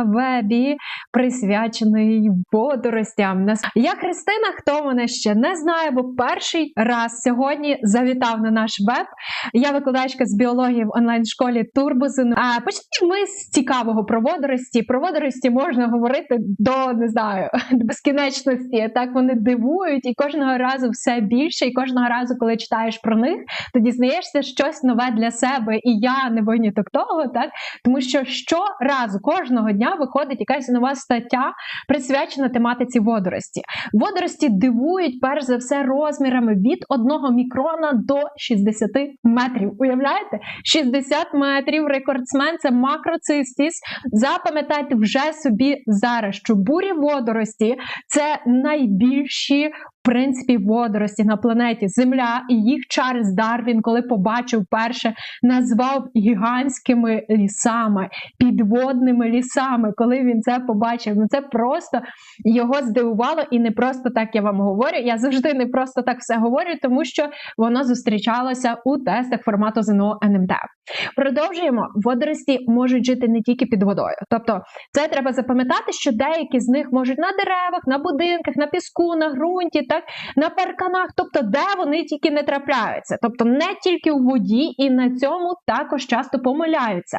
на вебі, присвячений водоростям. Я Христина, хто мене ще не знає, бо перший раз сьогодні завітав на наш веб. Я викладачка з біології в онлайн-школі Турбозин. Почнемо ми з цікавого про водорості. Про водорості можна говорити до не знаю до безкінечності. Так вони дивують, і кожного разу все більше. І кожного разу, коли читаєш про них, то дізнаєшся щось нове для себе. І я не виняток того, так тому що щоразу кожного дня виходить якась нова стаття, присвячена тематиці водорості. Водорості дивують перш за все розмірами від 1 мікрона до 60 метрів. Уявляєте? 60 метрів рекордсмен це макроцистіс. Запам'ятайте вже собі зараз, що бурі водорості це найбільші принципі водорості на планеті Земля, і їх Чарльз Дарвін, коли побачив перше, назвав гігантськими лісами, підводними лісами. Коли він це побачив, ну це просто його здивувало, і не просто так я вам говорю. Я завжди не просто так все говорю, тому що воно зустрічалося у тестах формату ЗНО НМТ. Продовжуємо. Водорості можуть жити не тільки під водою. Тобто, це треба запам'ятати, що деякі з них можуть на деревах, на будинках, на піску, на ґрунті так на парканах, тобто де вони тільки не трапляються, тобто не тільки у воді, і на цьому також часто помиляються.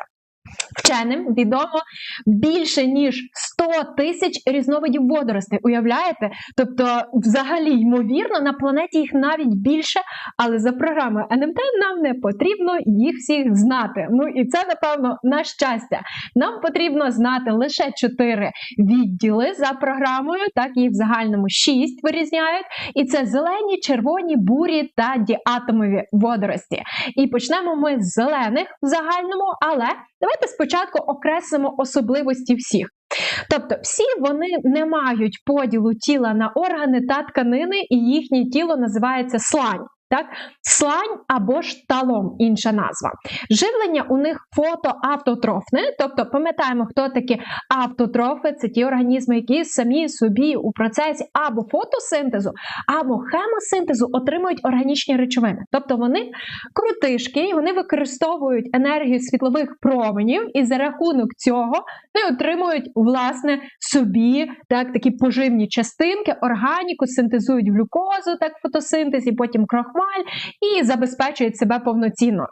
Вченим відомо більше ніж 100 тисяч різновидів водоростей. Уявляєте? Тобто, взагалі, ймовірно, на планеті їх навіть більше, але за програмою НМТ нам не потрібно їх всіх знати. Ну і це, напевно, на щастя. Нам потрібно знати лише 4 відділи за програмою, так їх в загальному 6 вирізняють. І це зелені, червоні, бурі та діатомові водорості. І почнемо ми з зелених в загальному, але давайте спочатку окреслимо особливості всіх. Тобто, всі вони не мають поділу тіла на органи та тканини, і їхнє тіло називається слань. Так, слань або ж талом, інша назва. Живлення у них фотоавтотрофне, тобто пам'ятаємо, хто такі автотрофи, це ті організми, які самі собі у процесі або фотосинтезу, або хемосинтезу отримують органічні речовини. Тобто вони крутишки, вони використовують енергію світлових променів, і за рахунок цього вони отримують власне собі так, такі поживні частинки, органіку, синтезують глюкозу, так в фотосинтезі, потім крохмаль, крохмаль і забезпечують себе повноцінно.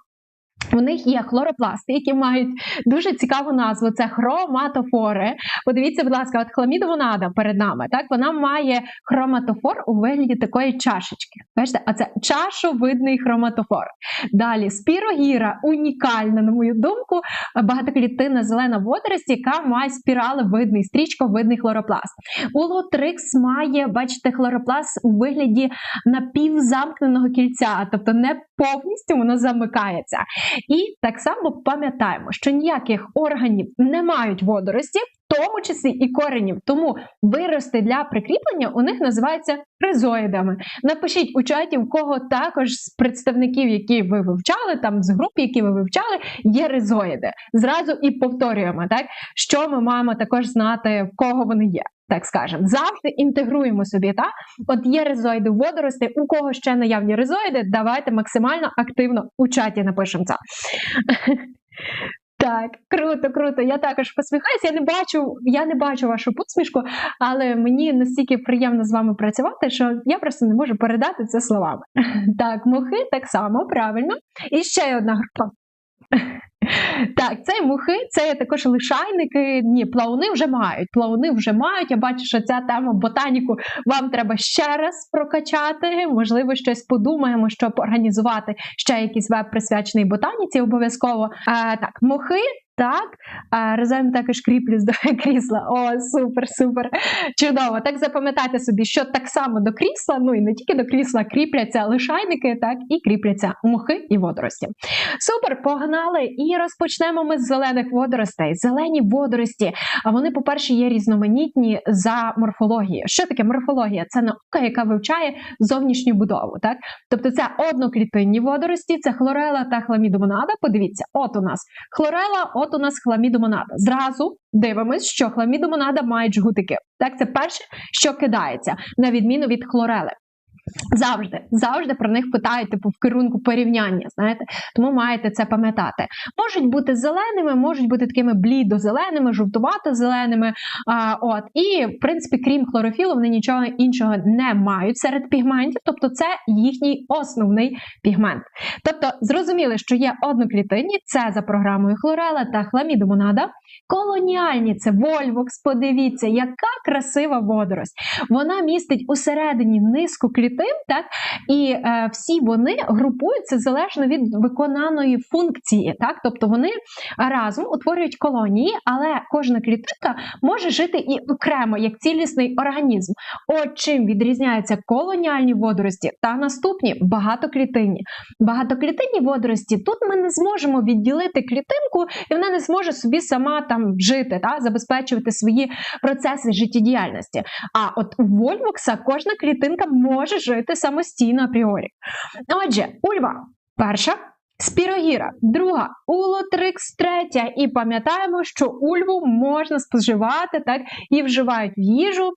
У них є хлоропласти, які мають дуже цікаву назву. Це хроматофори. Подивіться, будь ласка, от хламідомонада перед нами. Так вона має хроматофор у вигляді такої чашечки. Бачите, а це чашовидний хроматофор. Далі спірогіра унікальна, на мою думку, багатоклітинна зелена водорость, яка має спіралевидний, стрічковидний хлоропласт. Улотрикс має, бачите, хлоропласт у вигляді напівзамкненого кільця, тобто не повністю воно замикається. І так само пам'ятаємо, що ніяких органів не мають водорості, тому числі і коренів. Тому вирости для прикріплення у них називаються ризоїдами. Напишіть у чаті, в кого також з представників, які ви вивчали, там з груп, які ви вивчали, є ризоїди. Зразу і повторюємо, так що ми маємо також знати, в кого вони є. Так скажемо, завжди інтегруємо собі. Та? От є ризоїди водорості, у кого ще наявні ризоїди, давайте максимально активно у чаті напишемо це. Так, круто, круто. Я також посміхаюся. Я не бачу, я не бачу вашу посмішку, але мені настільки приємно з вами працювати, що я просто не можу передати це словами. Так, мухи так само, правильно. І ще одна група. Так, це мухи, це також лишайники. Ні, плауни вже мають. Плауни вже мають. Я бачу, що ця тема ботаніку вам треба ще раз прокачати. Можливо, щось подумаємо, щоб організувати ще якийсь веб присвячений ботаніці. Обов'язково. А, Так, мухи так, резин також кріплюсь до крісла. О, супер, супер. Чудово. Так запам'ятайте собі, що так само до крісла, ну і не тільки до крісла, кріпляться лишайники, так і кріпляться мухи і водорості. Супер, погнали! І розпочнемо ми з зелених водоростей. Зелені водорості, а вони, по-перше, є різноманітні за морфологією. Що таке морфологія? Це наука, яка вивчає зовнішню будову. Так? Тобто це одноклітинні водорості, це хлорела та хламідомонада. Подивіться, от у нас хлорела, от у нас хламідомонада. Зразу дивимось, що хламідомонада має джгутики. Так, це перше, що кидається, на відміну від хлорели. Завжди, завжди про них питають типу в керунку порівняння. Знаєте, тому маєте це пам'ятати. Можуть бути зеленими, можуть бути такими блідо-зеленими, жовтувато-зеленими. А, от і в принципі, крім хлорофілу, вони нічого іншого не мають серед пігментів, тобто це їхній основний пігмент. Тобто, зрозуміли, що є одноклітинні, це за програмою хлорела та хламідомонада. Колоніальні це Вольвокс. Подивіться, яка красива водорость. Вона містить усередині низку клітин, так і е, всі вони групуються залежно від виконаної функції. Так, тобто вони разом утворюють колонії, але кожна клітинка може жити і окремо як цілісний організм. От чим відрізняються колоніальні водорості та наступні багатоклітинні. Багатоклітинні водорості тут ми не зможемо відділити клітинку, і вона не зможе собі сама там жити, та забезпечувати свої процеси життєдіяльності. А от у Вольвокса кожна клітинка може жити самостійно апріорі. Отже, ульва перша. Спірогіра, друга, улотрикс, третя. І пам'ятаємо, що ульву можна споживати так і вживають в їжу,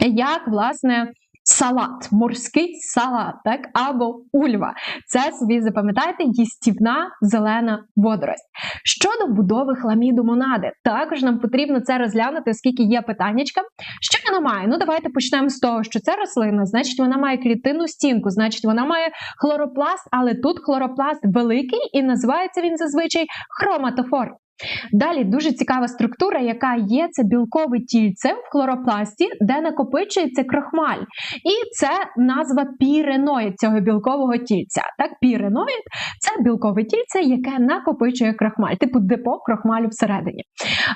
як, власне, салат, морський салат, так, або ульва. Це собі запам'ятайте їстівна зелена водорость. Щодо будови хламіду монади, також нам потрібно це розглянути, оскільки є питаннячка. Що вона має? Ну, давайте почнемо з того, що це рослина, значить, вона має клітинну стінку, значить, вона має хлоропласт, але тут хлоропласт великий і називається він зазвичай хроматофор. Далі дуже цікава структура, яка є це білкове тільце в хлоропласті, де накопичується крохмаль. І це назва піреноїд цього білкового тільця. Так, піреноїд це білкове тільце, яке накопичує крохмаль, типу депо крохмалю всередині.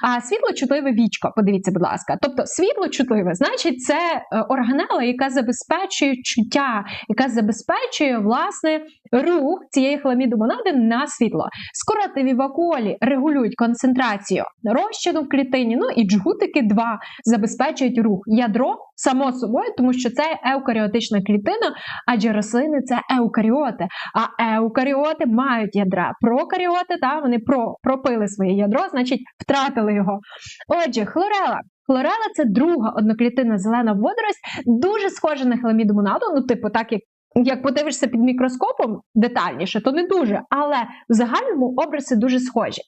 А світлочутливе вічко, подивіться, будь ласка. Тобто світлочутливе, значить, це е, органела, яка забезпечує чуття, яка забезпечує власне рух цієї хламідомонади на світло. Скоротиві вакуолі регулюють концентрацію розчину в клітині. Ну і джгутики 2 забезпечують рух. Ядро само собою, тому що це еукаріотична клітина, адже рослини це еукаріоти. А еукаріоти мають ядра. Прокаріоти та вони про, пропили своє ядро, значить втратили його. Отже, хлорела. Хлорела це друга одноклітинна зелена водорость, дуже схожа на хламідомонаду, ну, типу, так як як подивишся під мікроскопом детальніше, то не дуже, але в загальному образи дуже схожі.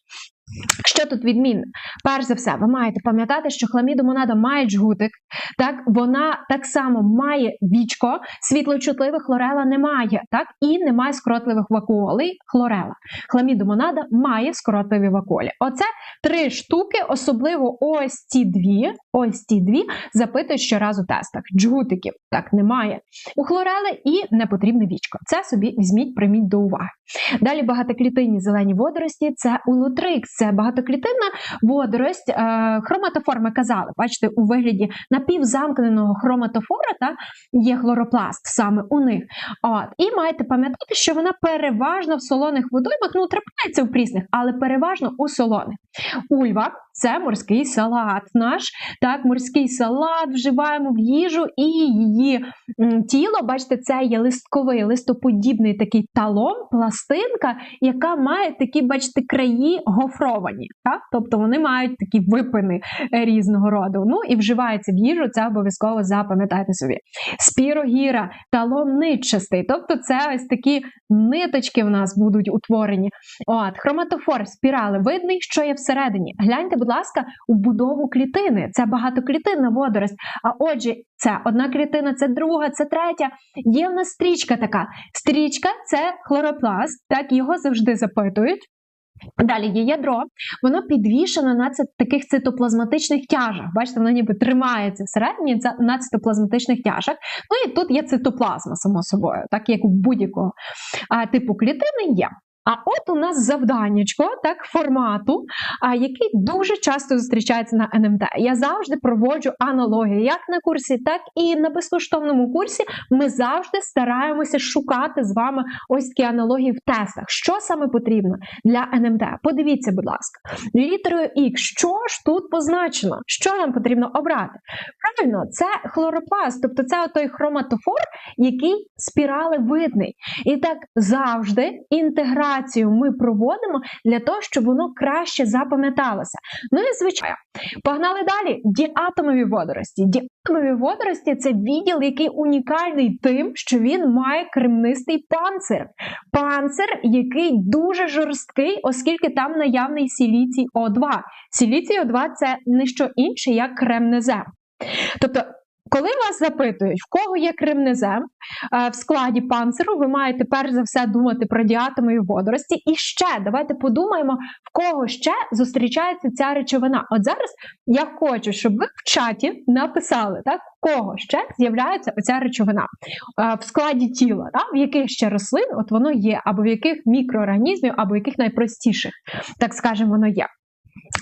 Що тут відмінне? Перш за все, ви маєте пам'ятати, що хламідомонада має джгутик, так вона так само має вічко, світлочутливих хлорела немає, так і немає скоротливих вакуолей хлорела. Хламідомонада має скоротливі вакуолі. Оце три штуки, особливо ось ці дві, ось ці дві запитують щоразу тестах. Джгутиків так немає. У хлорели і не потрібне вічко. Це собі візьміть, прийміть до уваги. Далі багатоклітинні зелені водорості це улутрикс, це багатоклітинна водорость. Е, хроматофор ми казали, бачите, у вигляді напівзамкненого хроматофора та є хлоропласт саме у них. От. І маєте пам'ятати, що вона переважно в солоних водоймах, ну трапляється в прісних, але переважно у солоних. Ульва це морський салат наш. Так, морський салат вживаємо в їжу, і її тіло, бачите, це є листковий, листоподібний такий талон, пластинка, яка має такі, бачите, краї гофровані. Так? Тобто вони мають такі випини різного роду. Ну і вживається в їжу, це обов'язково запам'ятайте собі. Спірогіра, талон нитчастий, тобто це ось такі ниточки в нас будуть утворені. От, Хроматофор спірали видний, що є всередині. Гляньте, будь ласка, у будову клітини. Це багатоклітинна водорость. А отже, це одна клітина, це друга, це третя. Є в нас стрічка така. Стрічка це хлоропласт, так його завжди запитують. Далі є ядро, воно підвішено на таких цитоплазматичних тяжах. Бачите, воно ніби тримається всередині на цитоплазматичних тяжах. Ну і тут є цитоплазма, само собою, так як у будь-якого типу клітини є. А от у нас завданнячко так, формату, а, який дуже часто зустрічається на НМТ. Я завжди проводжу аналогію як на курсі, так і на безкоштовному курсі. Ми завжди стараємося шукати з вами ось такі аналогії в тестах. Що саме потрібно для НМТ? Подивіться, будь ласка, літерою X, що ж тут позначено? Що нам потрібно обрати? Правильно, це хлоропласт, тобто це той хроматофор, який спірали видний. І так завжди інтеграція інтеграцію ми проводимо для того, щоб воно краще запам'яталося. Ну і звичайно, погнали далі. Діатомові водорості. Діатомові водорості це відділ, який унікальний тим, що він має кремнистий панцир. Панцир, який дуже жорсткий, оскільки там наявний сіліцій О2. Сіліцій О2 це не що інше, як кремнезем. Тобто коли вас запитують, в кого є кремнезем е, в складі панциру, ви маєте перш за все думати про діатомові водорості. І ще давайте подумаємо, в кого ще зустрічається ця речовина. От зараз я хочу, щоб ви в чаті написали, так, в кого ще з'являється оця речовина е, в складі тіла, так, в яких ще рослин от воно є, або в яких мікроорганізмів, або в яких найпростіших, так скажемо, воно є.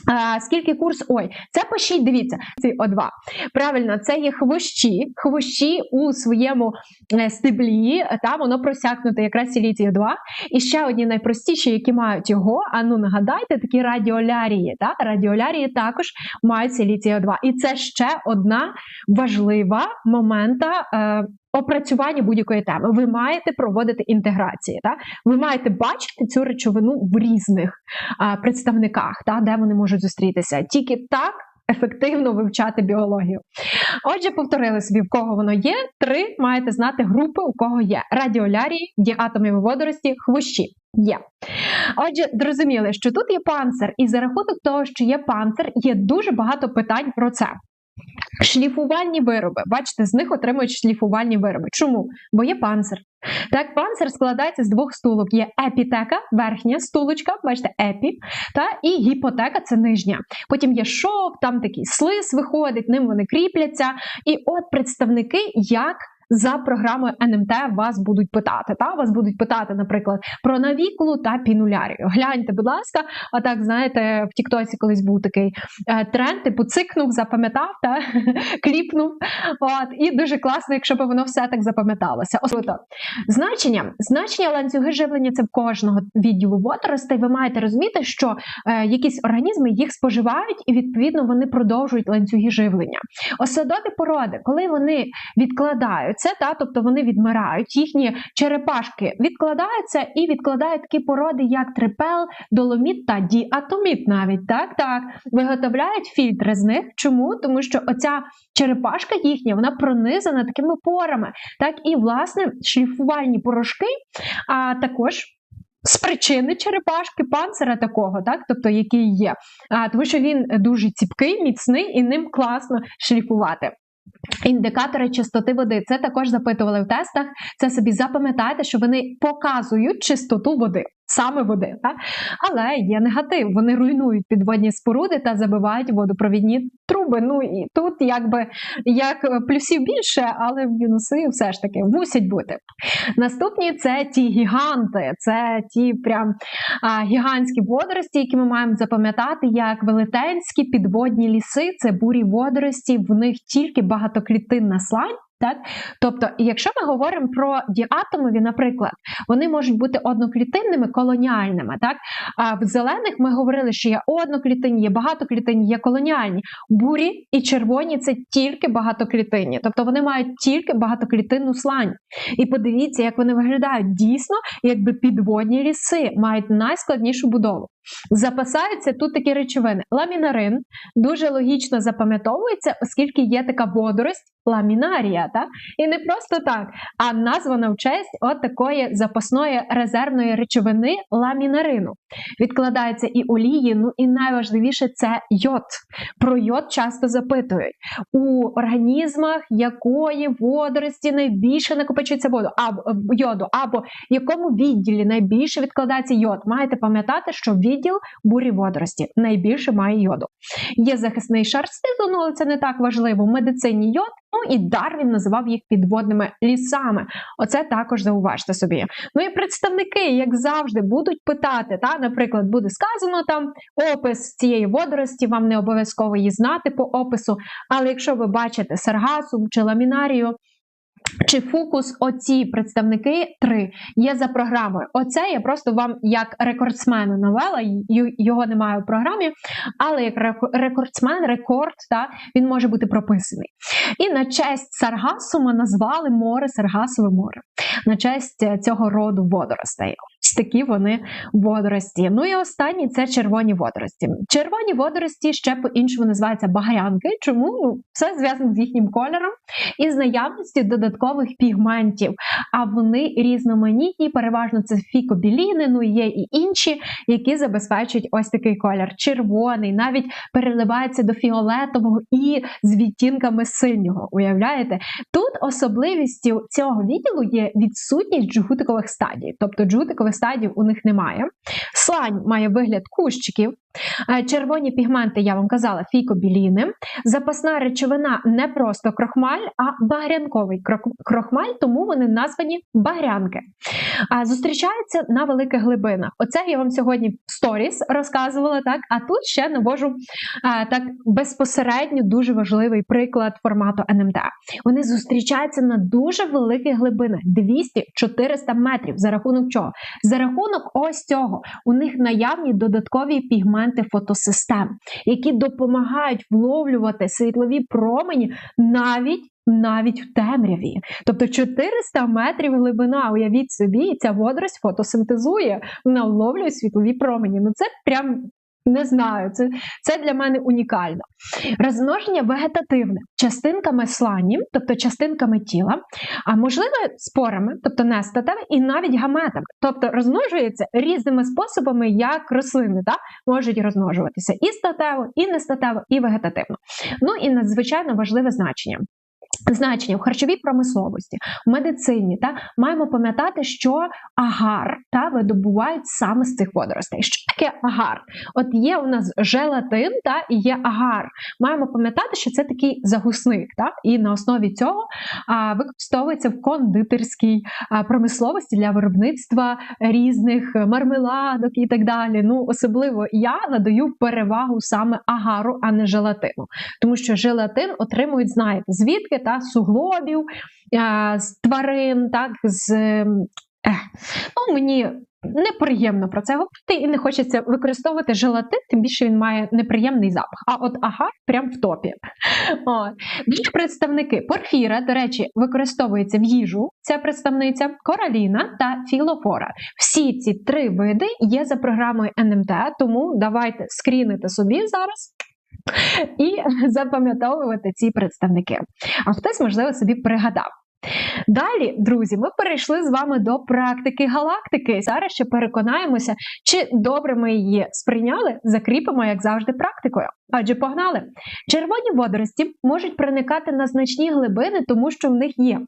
А, Скільки курс? Ой, це пишіть, дивіться, ці О2. Правильно, це є хвощі, хвощі у своєму е, стеблі, там воно просякнуте якраз сіліцію 2. І ще одні найпростіші, які мають його. А ну нагадайте, такі радіолярії. Та? Радіолярії також мають сіліцію 2. І це ще одна важлива момента. Е, опрацювання будь-якої теми. Ви маєте проводити інтеграції. Так? Ви маєте бачити цю речовину в різних а, представниках, так? де вони можуть зустрітися. Тільки так. Ефективно вивчати біологію. Отже, повторили собі, в кого воно є. Три маєте знати групи, у кого є радіолярії, діатомові водорості, хвощі. Є. Отже, зрозуміли, що тут є панцир, і за рахунок того, що є панцир, є дуже багато питань про це. Шліфувальні вироби. Бачите, з них отримують шліфувальні вироби. Чому? Бо є панцир. Так, панцир складається з двох стулок: є епітека, верхня стулочка, бачите, епі, та і гіпотека це нижня. Потім є шов, там такий слиз виходить, ним вони кріпляться. І от представники, як за програмою НМТ вас будуть питати. Та Вас будуть питати, наприклад, про навікулу та пінулярію. Гляньте, будь ласка, а так знаєте, в Тіктоці колись був такий е, тренд, типу цикнув, запам'ятав та кліпнув. От, І дуже класно, якщо б воно все так запам'яталося. Освіто. Значення значення ланцюги живлення це в кожного відділу водоростей. Ви маєте розуміти, що е, якісь організми їх споживають, і відповідно вони продовжують ланцюги живлення. Осадові породи, коли вони відкладають відкладаються, та, тобто вони відмирають, їхні черепашки відкладаються і відкладають такі породи, як трипел, доломіт та діатоміт навіть. так, так, Виготовляють фільтри з них. Чому? Тому що оця черепашка їхня, вона пронизана такими порами. Так, І, власне, шліфувальні порошки, а також. З причини черепашки панцира такого, так, тобто який є, а, тому що він дуже ціпкий, міцний і ним класно шліфувати. Індикатори чистоти води. Це також запитували в тестах. Це собі запам'ятайте, що вони показують чистоту води саме води. Так? Але є негатив. Вони руйнують підводні споруди та забивають водопровідні труби. Ну і тут якби як плюсів більше, але мінуси все ж таки мусять бути. Наступні це ті гіганти, це ті прям а, гігантські водорості, які ми маємо запам'ятати, як велетенські підводні ліси, це бурі водорості, в них тільки багатоклітинна слань. Так? Тобто, якщо ми говоримо про діатомові, наприклад, вони можуть бути одноклітинними колоніальними. Так? А в зелених ми говорили, що є одноклітинні, є багатоклітинні, є колоніальні. Бурі і червоні це тільки багатоклітинні, тобто вони мають тільки багатоклітинну слань. І подивіться, як вони виглядають дійсно, якби підводні ліси мають найскладнішу будову. Запасаються тут такі речовини. Ламінарин дуже логічно запам'ятовується, оскільки є така водорость ламінарія. Та? І не просто так, а названа в честь от такої запасної резервної речовини ламінарину. Відкладаються і олії, ну і найважливіше це йод. Про йод часто запитують. У організмах якої водорості найбільше накопичується воду, або йоду, або в якому відділі найбільше відкладається йод. Маєте пам'ятати, що відділ бурі водорості найбільше має йоду. Є захисний шар стизу, але це не так важливо. Медицині йод Ну і Дарвін називав їх підводними лісами. Оце також зауважте собі. Ну і представники, як завжди, будуть питати. Та, Наприклад, буде сказано там опис цієї водорості, вам не обов'язково її знати по опису. Але якщо ви бачите саргасум чи ламінарію, чи фокус, оці представники три є за програмою. Оце я просто вам як рекордсмена навела, його немає в програмі, але як рекордсмен, рекорд, та, він може бути прописаний. І на честь Саргасума назвали море Саргасове море, на честь цього роду водоростей. Такі вони водорості. Ну і останні це червоні водорості. Червоні водорості ще по-іншому називаються багрянки. Чому? Ну, все зв'язано з їхнім кольором і з наявністю додаткових пігментів. А вони різноманітні, переважно це фікобіліни, ну є і інші, які забезпечують ось такий колір. Червоний, навіть переливається до фіолетового і з відтінками синього. Уявляєте? Тут особливістю цього відділу є відсутність джгутикових стадій, тобто джгутикових стадій у них немає. Слань має вигляд кущиків. Е, червоні пігменти, я вам казала, фікобіліни. Запасна речовина не просто крохмаль, а багрянковий крохмаль, тому вони названі багрянки. Зустрічаються на великих глибинах. Оце я вам сьогодні в сторіс розказувала, так? а тут ще навожу так безпосередньо дуже важливий приклад формату НМТ. Вони зустрічаються на дуже великих глибинах 200-400 метрів. За рахунок чого? За рахунок ось цього. У них наявні додаткові пігменти елементи фотосистем, які допомагають вловлювати світлові промені навіть. Навіть в темряві, тобто 400 метрів глибина, уявіть собі, ця водорость фотосинтезує, вона вловлює світлові промені. Ну це прям не знаю, це це для мене унікально. Розмноження вегетативне частинками слані, тобто частинками тіла, а можливо спорами, тобто не статеве, і навіть гаметами. Тобто розмножується різними способами, як рослини да, можуть розмножуватися і статево, і нестатево, і вегетативно. Ну і надзвичайно важливе значення. Значення в харчовій промисловості, в медицині та маємо пам'ятати, що агар та видобувають саме з цих водоростей. Що таке агар? От є у нас желатин та і є агар. Маємо пам'ятати, що це такий загусник, та і на основі цього а, використовується в кондитерській а, промисловості для виробництва різних мармеладок і так далі. Ну, особливо я надаю перевагу саме агару, а не желатину, тому що желатин отримують, знаєте, звідки та суглобів, з тварин, так, з. Ех, ну, Мені неприємно про це говорити і не хочеться використовувати желатин, тим більше він має неприємний запах. А от агар прям в топі. От. представники порфіра, до речі, використовується в їжу. Ця представниця кораліна та філофора. Всі ці три види є за програмою НМТ, тому давайте скрінити собі зараз і запам'ятовувати ці представники. А хтось, можливо, собі пригадав. Далі, друзі, ми перейшли з вами до практики галактики. Зараз ще переконаємося, чи добре ми її сприйняли, закріпимо, як завжди, практикою. Адже погнали! Червоні водорості можуть проникати на значні глибини, тому що в них є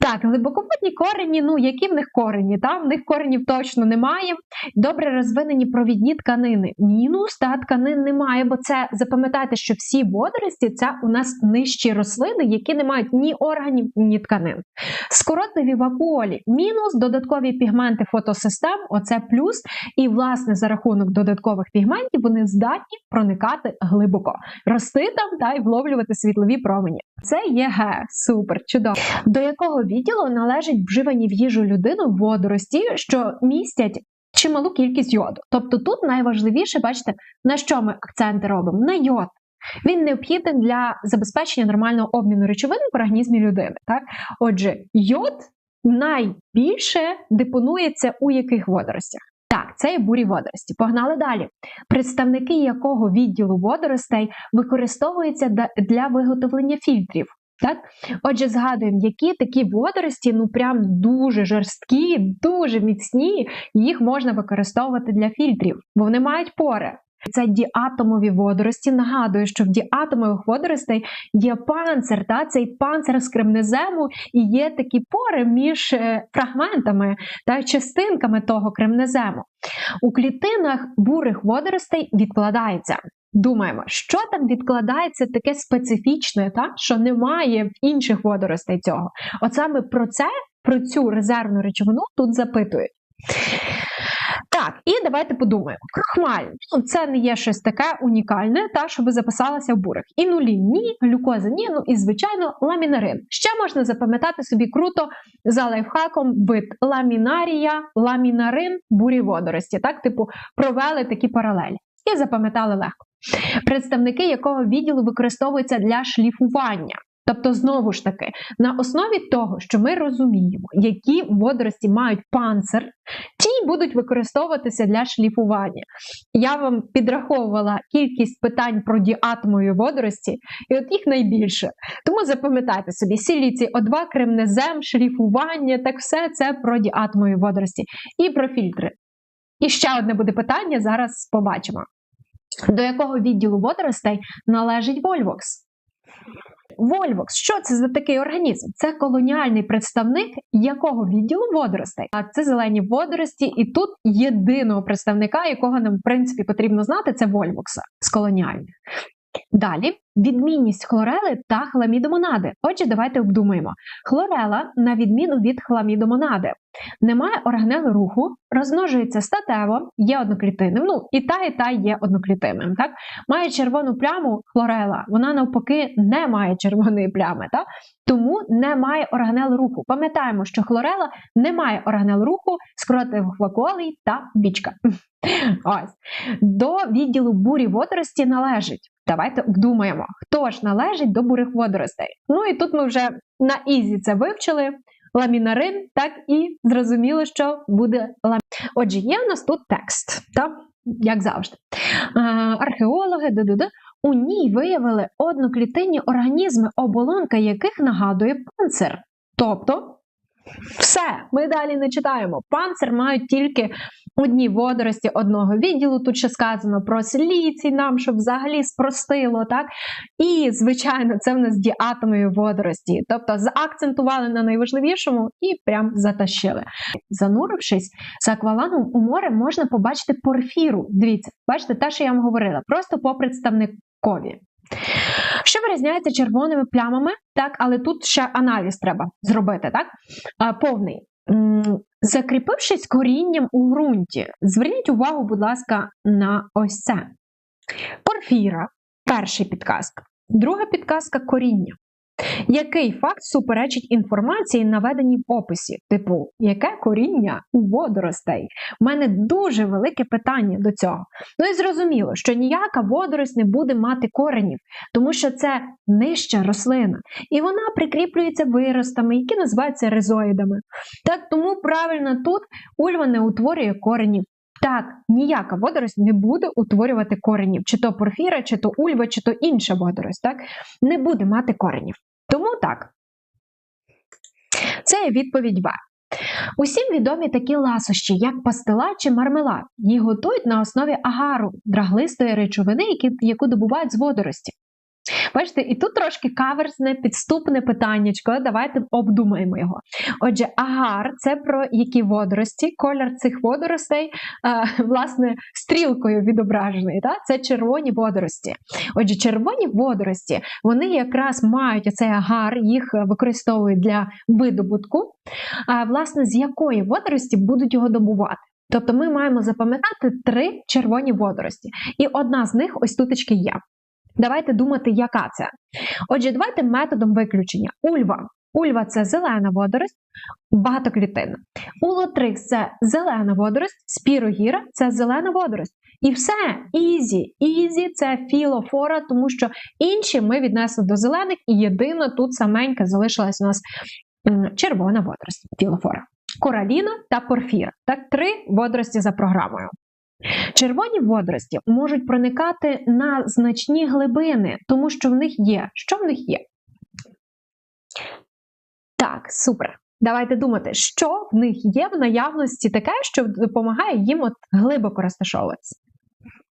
так, глибоководні корені, ну які в них корені? Там в них коренів точно немає. Добре розвинені провідні тканини. Мінус та тканин немає, бо це запам'ятайте, що всі водорості це у нас нижчі рослини, які не мають ні органів, ні тканин. Скоротливі вакуолі, мінус, додаткові пігменти фотосистем, оце плюс. І, власне, за рахунок додаткових пігментів вони здатні проникати глибоко, рости там та й вловлювати світлові промені. Це є ге, супер, чудово до якого відділу належать вживані в їжу людину водорості, що містять чималу кількість йоду. Тобто тут найважливіше, бачите, на що ми акценти робимо? На йод. Він необхідний для забезпечення нормального обміну речовин в організмі людини. Так? Отже, йод найбільше депонується у яких водоростях? Так, це є бурі водорості. Погнали далі. Представники якого відділу водоростей використовуються для виготовлення фільтрів. Так? Отже, згадуємо, які такі водорості, ну прям дуже жорсткі, дуже міцні, їх можна використовувати для фільтрів, бо вони мають пори. Це діатомові водорості. Нагадую, що в діатомових водоростей є панцир, та цей панцир з кремнезему і є такі пори між е, фрагментами та частинками того кремнезему. У клітинах бурих водоростей відкладається думаємо, що там відкладається таке специфічне, та, що немає в інших водоростей цього. От саме про це, про цю резервну речовину тут запитують. Так, і давайте подумаємо. Крохмаль ну, це не є щось таке унікальне, та що ви записалися в бурах. Інулін ні, глюкоза ні, ну і, звичайно, ламінарин. Ще можна запам'ятати собі круто за лайфхаком вид ламінарія, ламінарин, бурі водорості. Так, типу, провели такі паралелі. І запам'ятали легко представники якого відділу використовуються для шліфування. Тобто, знову ж таки, на основі того, що ми розуміємо, які водорості мають панцир, ті будуть використовуватися для шліфування. Я вам підраховувала кількість питань про діатомові водорості, і от їх найбільше. Тому запам'ятайте собі, сіліцій О2, кремнезем, шліфування, так все це про діатомові водорості і про фільтри. І ще одне буде питання, зараз побачимо. До якого відділу водоростей належить Вольвокс? Вольвокс, що це за такий організм? Це колоніальний представник якого відділу водоростей? А це зелені водорості, і тут єдиного представника, якого нам в принципі потрібно знати, це Вольвокса з колоніальних. Далі відмінність хлорели та хламідомонади. Отже, давайте обдумаємо. Хлорела, на відміну від хламідомонади, не має органели руху, розмножується статево, є одноклітинним. Ну, і та, і та є одноклітинним. Так? Має червону пляму хлорела, вона навпаки не має червоної плями. Так? Тому не має органел руху. Пам'ятаємо, що хлорела не має органел руху, скротивих вакуолей та бічка. Ось. До відділу бурі водорості належить. Давайте вдумаємо, хто ж належить до бурих водоростей. Ну і тут ми вже на ізі це вивчили. Ламінарин, так і зрозуміло, що буде ламінарин. Отже, є у нас тут текст, так? як завжди. Археологи д -д -д, у ній виявили одноклітинні організми, оболонка яких нагадує панцир. Тобто, все, ми далі не читаємо. Панцир мають тільки одні водорості одного відділу. Тут ще сказано про силіцій нам, щоб взагалі спростило. так? І, звичайно, це в нас діатомові водорості. Тобто заакцентували на найважливішому і прям затащили. Занурившись з аквалангом у море, можна побачити порфіру. Дивіться, бачите, те, що я вам говорила, просто по представникові. Що вирізняється червоними плямами, так, але тут ще аналіз треба зробити, так? Повний. Закріпившись корінням у ґрунті, зверніть увагу, будь ласка, на ось це. Порфіра перший підказка. Друга підказка коріння. Який факт суперечить інформації, наведеній в описі? Типу, яке коріння у водоростей? У мене дуже велике питання до цього. Ну і зрозуміло, що ніяка водорость не буде мати коренів, тому що це нижча рослина, і вона прикріплюється виростами, які називаються ризоїдами. Так тому правильно тут ульва не утворює коренів. Так, ніяка водорость не буде утворювати коренів, чи то порфіра, чи то ульва, чи то інша водорость, так не буде мати коренів. Тому так. Це відповідь В. Усім відомі такі ласощі, як пастила чи мармелад. Їх готують на основі агару, драглистої речовини, яку добувають з водорості. Бачите, і тут трошки каверсне, підступне питаннячко. Давайте обдумаємо його. Отже, агар це про які водорості, колір цих водоростей, е, власне, стрілкою відображений. Так? Це червоні водорості. Отже, червоні водорості, вони якраз мають оцей агар, їх використовують для видобутку. А власне, з якої водорості будуть його добувати? Тобто ми маємо запам'ятати три червоні водорості. І одна з них ось тутечки є. Давайте думати, яка це. Отже, давайте методом виключення. Ульва. Ульва це зелена водорость, багатоклітинна. Улотрикс це зелена водорость, спірогіра це зелена водорость. І все, ізі. Ізі це філофора, тому що інші ми віднесли до зелених, і єдина тут саменька залишилась у нас червона водорость філофора. Кораліна та порфіра. Так, три водорості за програмою. Червоні водорості можуть проникати на значні глибини, тому що в них є. Що в них є? Так, супер. Давайте думати, що в них є в наявності таке, що допомагає їм от глибоко розташовуватися.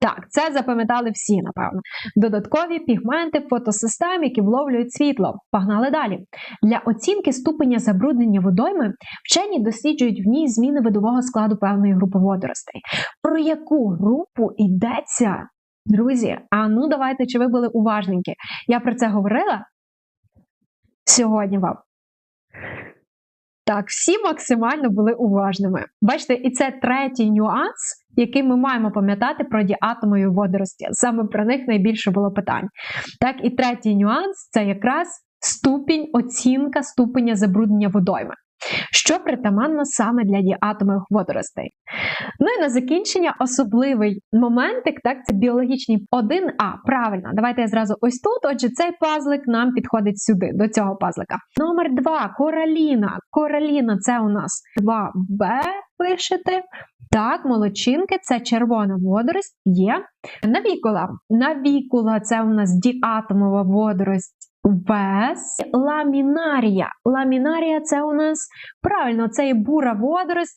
Так, це запам'ятали всі, напевно. Додаткові пігменти фотосистем, які вловлюють світло. Погнали далі. Для оцінки ступеня забруднення водойми вчені досліджують в ній зміни видового складу певної групи водоростей. Про яку групу йдеться? Друзі, а ну давайте, чи ви були уважненькі? Я про це говорила сьогодні вам. Так, всі максимально були уважними. Бачите, і це третій нюанс, який ми маємо пам'ятати про діатомові водорості. Саме про них найбільше було питань. Так, і третій нюанс це якраз ступінь, оцінка ступеня забруднення водойми. Що притаманно саме для діатомових водоростей. Ну і на закінчення особливий моментик, так, це біологічний 1А. Правильно, давайте я зразу ось тут. Отже, цей пазлик нам підходить сюди, до цього пазлика. Номер 2 кораліна. Кораліна це у нас 2Б пишете. Так, молочинки це червона водорость є. Навікула. Навікула це у нас діатомова водорость. Вес ламінарія. Ламінарія це у нас правильно, це є бура водорость,